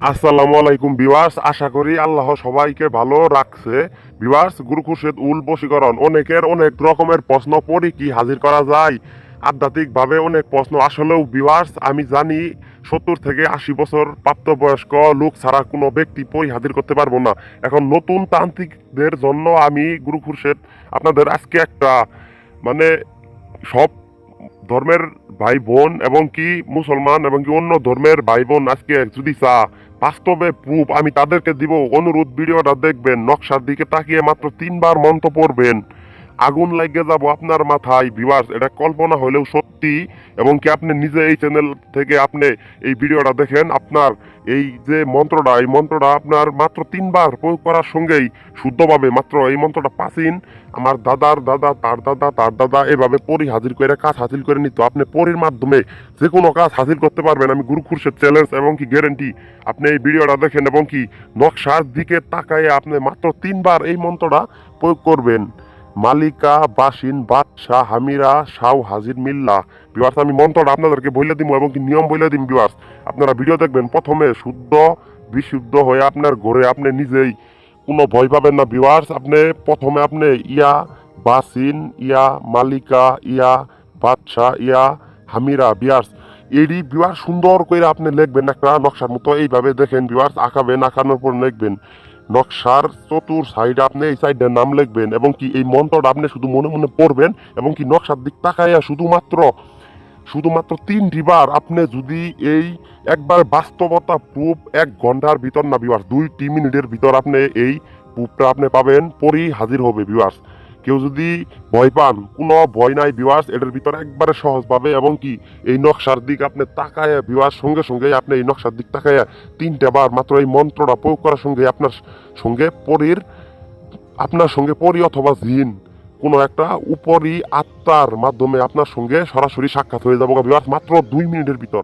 আসসালামু আলাইকুম বিওয়ার্স আশা করি আল্লাহ সবাইকে ভালো রাখছে। বিওয়ার্স গুরু খুরশেদ উল বশীকরণ, অনেকের অনেক রকমের প্রশ্ন পড়ি কি হাজির করা যায়? আধ্যাত্মিকভাবে অনেক প্রশ্ন আসলেও বিওয়ার্স আমি জানি সত্তর থেকে আশি বছর প্রাপ্তবয়স্ক লোক ছাড়া কোনো ব্যক্তি পরি হাজির করতে পারব না। এখন নতুন তান্ত্রিকদের জন্য আমি গুরু খুরশেদ আপনাদের আজকে একটা মানে সব ধর্মের ভাই বোন এবং কি মুসলমান এবং কি অন্য ধর্মের ভাই বোন আজকে যদি চা, বাস্তবে প্রুফ আমি তাদেরকে দিব, অনুরোধ, ভিডিওটা দেখবেন, নকশার দিকে তাকিয়ে মাত্র তিনবার মন্ত্র পড়বেন আগুন লাগিয়ে যাব আপনার মাথায় ভিউয়ার্স এটা কল্পনা হলেও সত্যি। এবং কি আপনি নিজে এই চ্যানেল থেকে আপনি এই ভিডিওটা দেখেন, আপনার এই যে মন্ত্রটা, এই মন্ত্রটা আপনার মাত্র তিনবার প্রয়োগ করার সঙ্গেই শুদ্ধভাবে মাত্র এই মন্ত্রটা পাসিন আমার দাদার দাদা, তার দাদা তার দাদা এভাবে পরি হাজির করে, কাজ হাসিল করে নিত। আপনি পরির মাধ্যমে যে কোনো কাজ হাসিল করতে পারবেন। আমি গুরু খুরশেদ চ্যালেঞ্জ এবং কি গ্যারেন্টি আপনি এই ভিডিওটা দেখেন এবং কি নকশার দিকে তাকায় আপনি মাত্র তিনবার এই মন্ত্রটা প্রয়োগ করবেন। মালিকা, বাসিন, বাদশাহ, হামিরা সাউ হাজির, মিল্লা। বিভার্স আমি মন্ত্রটা আপনাদেরকে বলে দিব এবং কি নিয়ম বলে দিন বিভার্স আপনারা ভিডিও দেখবেন, প্রথমে শুদ্ধ, বিশুদ্ধ হয়ে আপনার ঘরে আপনি নিজেই। কোনো ভয় পাবেন না ভিউয়ার্স আপনি প্রথমে আপনি ইয়া, বাসিন, ইয়া, মালিকা, ইয়া, বাদশাহ, ইয়া, হামিরা বিয়ার্স এডি বিয়ার সুন্দর করে আপনি লিখবেন, একটা নকশার মতো। এইভাবে দেখেন বিয়ার্স আঁকাবেন, আঁকানোর পর লিখবেন। নকশার চতুর সাইড আপনি এই সাইডে নাম লিখবেন এবং কি এই মন্ত্রটা আপনি শুধু মনে মনে পড়বেন এবং কি নকশার দিক তাকাইয়া শুধুমাত্র শুধুমাত্র তিনটি বার আপনি যদি এই একবার বাস্তবতা প্রুফ এক ঘণ্টার ভিতর না বিভার্স দুই তিন মিনিটের ভিতর আপনি এই প্রুফটা আপনি পাবেন, পরই হাজির হবে বিওয়ার্স কেউ যদি ভয় পান, কোনো ভয় নাই বিওয়ার্স এটার ভিতরে একবারে সহজভাবে এবং কি, এই নকশার দিক আপনি তাকায় বিওয়ার্স সঙ্গে সঙ্গে আপনি এই নকশার দিক তাকায় তিনটা বার মাত্র এই মন্ত্রটা প্রয়োগ করার সঙ্গে আপনার সঙ্গে পরীর, আপনার সঙ্গে পরি অথবা জিন, কোনো একটা উপরি আত্মার মাধ্যমে আপনার সঙ্গে সরাসরি সাক্ষাৎ হয়ে যাব বিভার্স মাত্র দুই মিনিটের ভিতর।